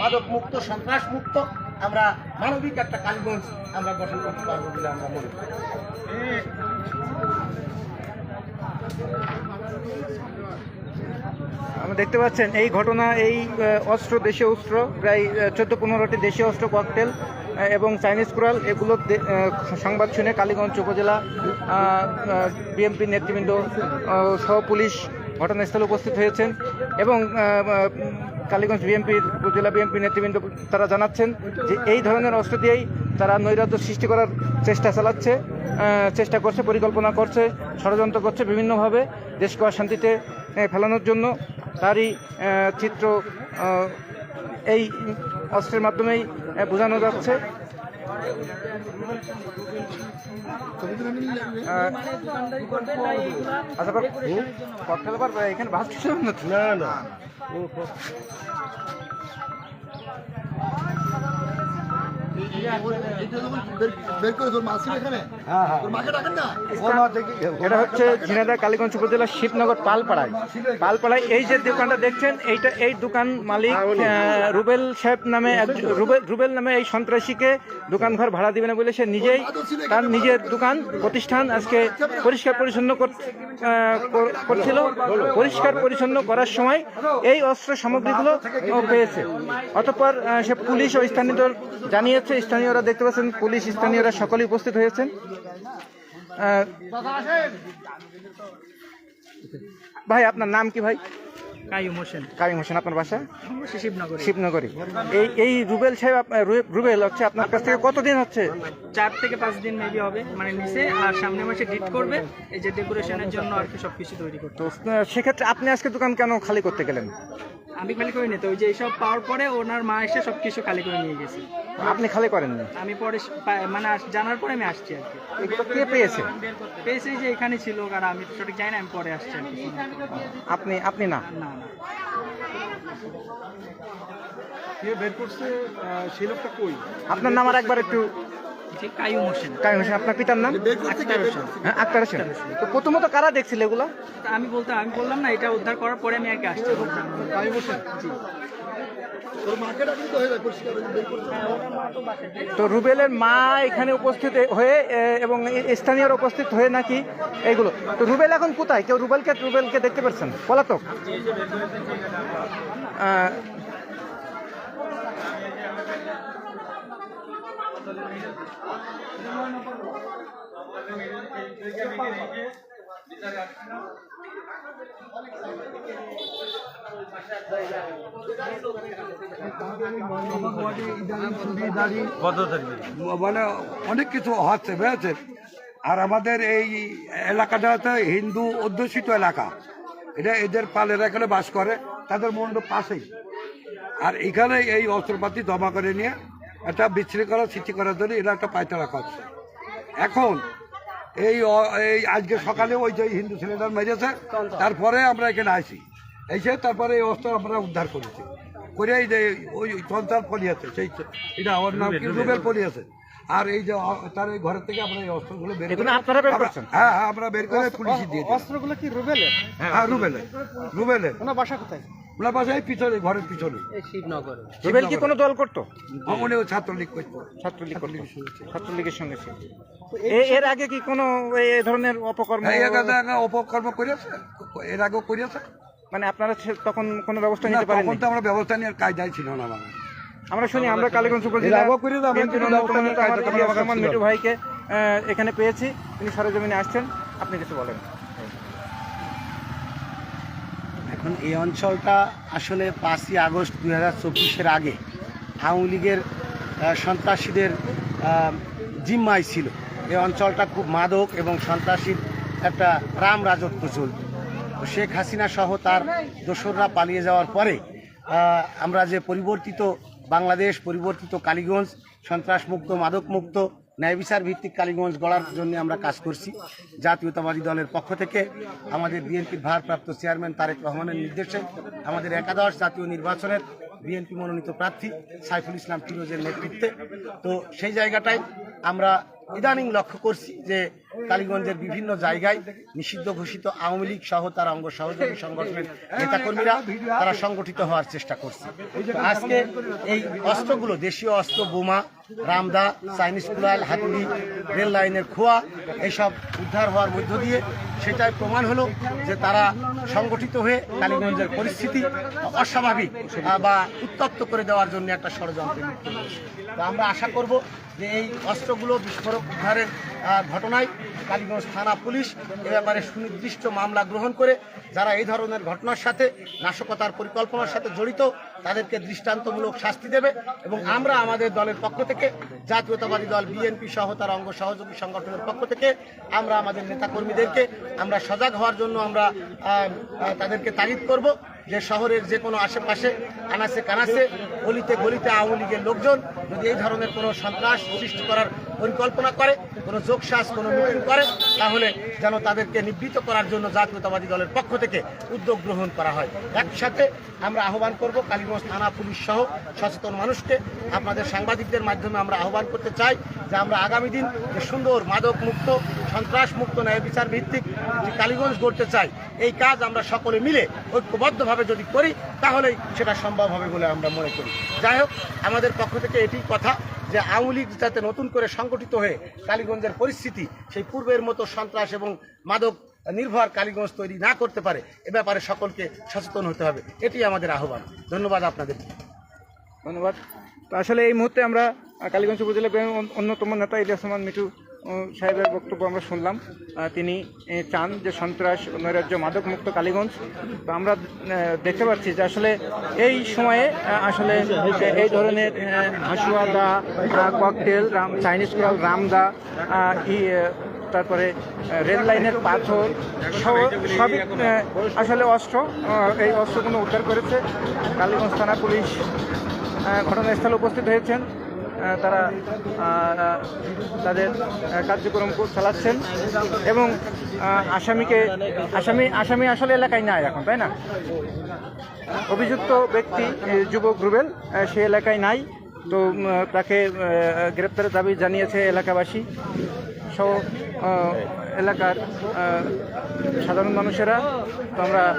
মাদক মুক্ত সন্ত্রাস মুক্ত আমরা মানবিক একটা কালীগঞ্জ আমরা গঠন করতে পারব বলে আমরা মনে করি। আমরা দেখতে পাচ্ছেন, এই ঘটনা, এই অস্ত্র, দেশীয় অস্ত্র, প্রায় চোদ্দ পনেরোটি দেশীয় অস্ত্র, ককটেল এবং চাইনিজ কুড়াল, এগুলো সংবাদ শুনে কালীগঞ্জ উপজেলা বিএমপি নেতৃবৃন্দ সহ পুলিশ ঘটনাস্থলে উপস্থিত হয়েছেন এবং কালীগঞ্জ বিএনপির উপজেলা বিএনপি নেতৃবৃন্দ তারা জানাচ্ছেন যে এই ধরনের অস্ত্র দিয়েই তারা নৈরাজ্য সৃষ্টি করার চেষ্টা চালাচ্ছে চেষ্টা করছে, পরিকল্পনা করছে, ষড়যন্ত্র করছে বিভিন্নভাবে দেশকে অশান্তিতে ফেলানোর জন্য। তারই চিত্র এই অস্ত্রের মাধ্যমেই বোঝানো যাচ্ছে। আচ্ছা কথা বলবার এখানে ভাত ছিলাম না না এটা হচ্ছে ঝিনাইদহ কালীগঞ্জ উপজেলার শিবনগর পালপাড়ায়। পালপাড়ায় এই যে দোকানটা দেখছেন এইটা এই দোকান মালিক রুবেল সাহেব নামে রুবেল রুবেল নামে এই সন্ত্রাসীকে দোকান ঘর ভাড়া দিবে না বলে সে নিজেই তার নিজের দোকান প্রতিষ্ঠান আজকে পরিষ্কার পরিচ্ছন্ন কর- করছিল। পরিষ্কার পরিচ্ছন্ন করার সময় এই অস্ত্র সামগ্রীগুলো পেয়েছে। অতঃপর সে পুলিশ ও স্থানীয়দের জানিয়েছে স্থানীয়রা দেখতে পাচ্ছেন পুলিশ স্থানীয়রা সকলে উপস্থিত হয়েছেন। ভাই আপনার নাম কি ভাই? কাইম হোসেন। কারিম হোসেন আপনার বাসা? শিবনগরে। শিবনগরী। এই এই রুবেল সাহেব রুবেল হচ্ছে আপনার কাছ থেকে কতদিন হচ্ছে? চার থেকে পাঁচ দিন মেবি হবে মানে নিচে আর সামনে মাসে ডিট করবে এই যে ডেকোরেশনের জন্য আর কি তৈরি করতে সেক্ষেত্রে আপনি আজকে দোকান কেন খালি করতে গেলেন? আমি খালি করে নিতে ওই যে এইসব পাওয়ার পরে ওনার মা এসে সবকিছু খালি করে নিয়ে গেছে। আপনি খালি করেননি? আমি পরে মানে জানার পরে আমি আসছি আর কি। এগুলো কে পেয়েছে? পেয়েছি যে এখানে ছিল আর আমি তো সঠিক জানি না আমি পরে আসছি আপনি আপনি না? না। না আপনার নাম আর একবার একটু জি কাইম হোসেন। কারিম হোসেন আপনার পিতার নাম? আক্তার হোসেন। হ্যাঁ আক্তার হোসেন। তো প্রথমত কারা দেখছিল এগুলো? তা আমি বলতে আমি বললাম না এটা উদ্ধার করার পরে আমি আর কি আসছি। কাইম হোসেন? জি। তো রুবেলের মা এখানে উপস্থিত হয়ে এবং স্থানীয়রা উপস্থিত হয়ে নাকি এইগুলো। তো রুবেল এখন কোথায়? কেউ রুবেলকে রুবেলকে দেখতে পাচ্ছেন? পলাতক। মানে অনেক কিছু হচ্ছে, বুঝেছেন? আর আমাদের এই এলাকাটা হচ্ছে হিন্দু অধ্যুষিত এলাকা। এটা এদের পালেরা এখানে বাস করে, তাদের মন্ডপ পাশেই। আর এখানে এই অস্ত্রপাতি জমা করে নিয়ে একটা বিশৃঙ্খলা সৃষ্টি করার জন্য এরা একটা পায়তারা করছে। এখন এই এই আজকে সকালে ওই যে হিন্দু ছেলেটা মেরেছে, তারপরে আমরা এখানে আসি এসে তারপরে এই অস্ত্র আমরা উদ্ধার করেছি। করে এই যে ওই সন্তান ফলিয়েছে সেই এটা আমার নাম কি? রুবেল ফলিয়েছে আর এই যে তার এই ঘরের থেকে আমরা এই অস্ত্রগুলো বের আপনারা বের করছেন? হ্যাঁ হ্যাঁ আমরা বের করে পুলিশে দিয়ে অস্ত্রগুলো কি রুবেলের? হ্যাঁ রুবেলের। রুবেলের। ওনার বাসা কোথায়? ওনার পিছনে ঘরের পিছনে। রুবেল কি কোনো দল করতো? ছাত্রলীগ করতো। ছাত্রলীগ করতো। ছাত্রলীগের সঙ্গে ছিল। এর আগে কি কোনো এ ধরনের অপকর্ম এই অপকর্ম করেছে এর আগেও করেছে মানে আপনারা সে- তখন কোনো ব্যবস্থা নিতে পারেন তখন তো আমরা ব্যবস্থা নিয়ে কায়দায় ছিল না আমার আমরা শুনি আমরা কালীগঞ্জ উপজেলা ছিল। ভাইকে এখানে পেয়েছি। তিনি সরেজমিনে আসছেন। আপনি কিছু বলেন। এখন এই অঞ্চলটা আসলে পাঁচই আগস্ট দুই হাজার চব্বিশের আগে আওয়ামী লীগের সন্ত্রাসীদের আহ, জিম্মায় ছিল। এই অঞ্চলটা খুব মাদক এবং সন্ত্রাসীর একটা রাম রাজত্ব চলত। শেখ হাসিনা সহ তার দোসররা পালিয়ে যাওয়ার পরে আমরা যে পরিবর্তিত বাংলাদেশ, পরিবর্তিত কালীগঞ্জ, সন্ত্রাসমুক্ত, মাদকমুক্ত ন্যায় বিচার ভিত্তিক কালীগঞ্জ গড়ার জন্য আমরা কাজ করছি। জাতীয়তাবাদী দলের পক্ষ থেকে আমাদের বিএনপির ভারপ্রাপ্ত চেয়ারম্যান তারেক রহমানের নির্দেশে আমাদের একাদশ জাতীয় নির্বাচনের বিএনপি মনোনীত প্রার্থী সাইফুল ইসলাম ফিরোজের নেতৃত্বে। তো সেই জায়গাটায় আমরা ইদানিং লক্ষ্য করছি যে কালীগঞ্জের বিভিন্ন জায়গায় নিষিদ্ধ ঘোষিত আওয়ামী লীগ সহ তার অঙ্গ সহযোগী সংগঠনের নেতাকর্মীরা তারা সংগঠিত হওয়ার চেষ্টা করছে। আজকে এই অস্ত্রগুলো, দেশীয় অস্ত্র, বোমা, রামদা, চাইনিজ কুলাল হাতুড়ি, রেল লাইনের খোয়া, এসব উদ্ধার হওয়ার মধ্য দিয়ে সেটাই প্রমাণ হলো যে তারা সংগঠিত হয়ে কালীগঞ্জের পরিস্থিতি অস্বাভাবিক বা উত্তপ্ত করে দেওয়ার জন্য একটা ষড়যন্ত্র আমরা আশা করব যে এই অস্ত্রগুলো বিস্ফোরক উদ্ধারের ঘটনায় কালীগঞ্জ থানা পুলিশ এ ব্যাপারে সুনির্দিষ্ট মামলা গ্রহণ করে যারা এই ধরনের ঘটনার সাথে নাশকতার পরিকল্পনার সাথে জড়িত তাদেরকে দৃষ্টান্তমূলক শাস্তি দেবে এবং আমরা আমাদের দলের পক্ষ থেকে, জাতীয়তাবাদী দল, বিএনপি সহ তার অঙ্গ সহযোগী সংগঠনের পক্ষ থেকে আমরা আমাদের নেতাকর্মীদেরকে আমরা সজাগ হওয়ার জন্য আমরা তাদেরকে তাগিদ করব যে শহরের যে কোনো আশেপাশে আনাসে কানাসে গলিতে গলিতে আওয়ামী লীগের লোকজন যদি এই ধরনের কোনো সন্ত্রাস সৃষ্টি করার পরিকল্পনা করে, কোনো যোগসাজ কোনো মিটিং করে, তাহলে যেন তাদেরকে নিবৃত করার জন্য জাতীয়তাবাদী দলের পক্ষ থেকে উদ্যোগ গ্রহণ করা হয়। একসাথে আমরা আহ্বান করব, কালীগঞ্জ থানা পুলিশ সহ সচেতন মানুষকে। আপনাদের সাংবাদিকদের মাধ্যমে আমরা আহ্বান করতে চাই যে আমরা আগামী দিন যে সুন্দর মাদক মুক্ত সন্ত্রাস মুক্ত ন্যায় বিচার ভিত্তিক যে কালীগঞ্জ গড়তে চাই, এই কাজ আমরা সকলে মিলে ঐক্যবদ্ধভাবে যদি করি, তাহলেই সেটা সম্ভব হবে বলে আমরা মনে করি। যাই হোক, আমাদের পক্ষ থেকে এটি কথা। যে আওয়ামী লীগ যাতে নতুন করে সংগঠিত হয়ে কালীগঞ্জের পরিস্থিতি, সেই পূর্বের মতো সন্ত্রাস এবং মাদক নির্ভর কালীগঞ্জ তৈরি না করতে পারে, এ ব্যাপারে সকলকে সচেতন হতে হবে। এটি আমাদের আহ্বান। ধন্যবাদ আপনাদের ধন্যবাদ। তো আসলে এই মুহূর্তে আমরা কালীগঞ্জ উপজেলা অন্যতম নেতা ইলিয়াস রহমান মিটু সাহেবের বক্তব্য আমরা শুনলাম। তিনি চান যে সন্ত্রাস, নৈরাজ্য মাদক মুক্ত কালীগঞ্জ। তো আমরা দেখতে পাচ্ছি যে আসলে এই সময়ে আসলে এই ধরনের হাসুয়া দা ককটেল, রাম, চাইনিজ কুড়াল, রামদা তারপরে রেল লাইনের পাথর সবই আসলে অস্ত্র এই অস্ত্রগুলো উদ্ধার করেছে। কালীগঞ্জ থানা পুলিশ ঘটনাস্থলে উপস্থিত হয়েছেন। তারা তাদের কার্যক্রম কর- চালাচ্ছেন এবং আসামিকে, আসামি আসামি আসলে এলাকায় নাই এখন, তাই না? অভিযুক্ত ব্যক্তি যুবক রুবেল সে এলাকায় নাই। তো তাকে গ্রেপ্তারের দাবি জানিয়েছে এলাকাবাসী। সহ এলাকার সাধারণ মানুষেরা। তো আমরা